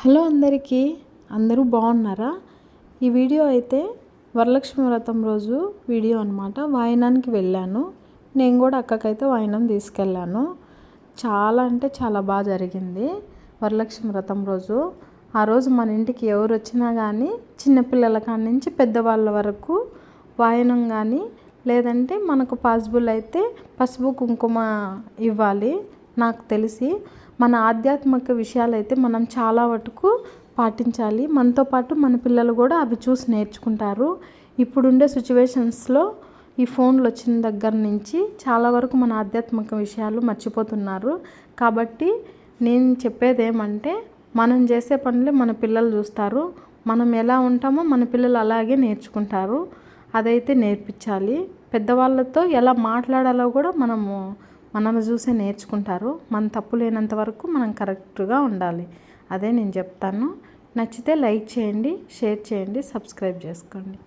Hello అందరికీ. అందరూ బాగున్నారా? ఈ వీడియో అయితే వరలక్ష్మి వ్రతం రోజు వీడియో అనమాట వాయనానికి వెళ్ళాను. నేను కూడా అక్కకైతే వాయనం తీసుకెళ్ళాను. చాలా అంటే చాలా బాగా జరిగింది వరలక్ష్మి వ్రతం రోజు. ఆ రోజు మన ఇంటికి ఎవరు వచ్చినా కానీ చిన్నపిల్లల కాడి నుంచి పెద్దవాళ్ళ వరకు వాయనం కానీ లేదంటే మనకు పాసిబుల్ అయితే పసుపు కుంకుమ ఇవ్వాలి. నాకు తెలిసి మన ఆధ్యాత్మిక విషయాలు అయితే మనం చాలా వరకు పాటించాలి. మనతో పాటు మన పిల్లలు కూడా అవి చూసి నేర్చుకుంటారు. ఇప్పుడుండే సిచ్యువేషన్స్లో ఈ ఫోన్లు వచ్చిన దగ్గర నుంచి చాలా వరకు మన ఆధ్యాత్మిక విషయాలు మర్చిపోతున్నారు. కాబట్టి నేను చెప్పేది ఏమంటే మనం చేసే పనులే మన పిల్లలు చూస్తారు. మనం ఎలా ఉంటామో మన పిల్లలు అలాగే నేర్చుకుంటారు. అదైతే నేర్పించాలి. పెద్దవాళ్ళతో ఎలా మాట్లాడాలో కూడా మనము మనల్ని చూసే నేర్చుకుంటారు. మన తప్పు లేనంత వరకు మనం కరెక్ట్గా ఉండాలి. అదే నేను చెప్తాను. నచ్చితే లైక్ చేయండి షేర్ చేయండి సబ్స్క్రైబ్ చేసుకోండి.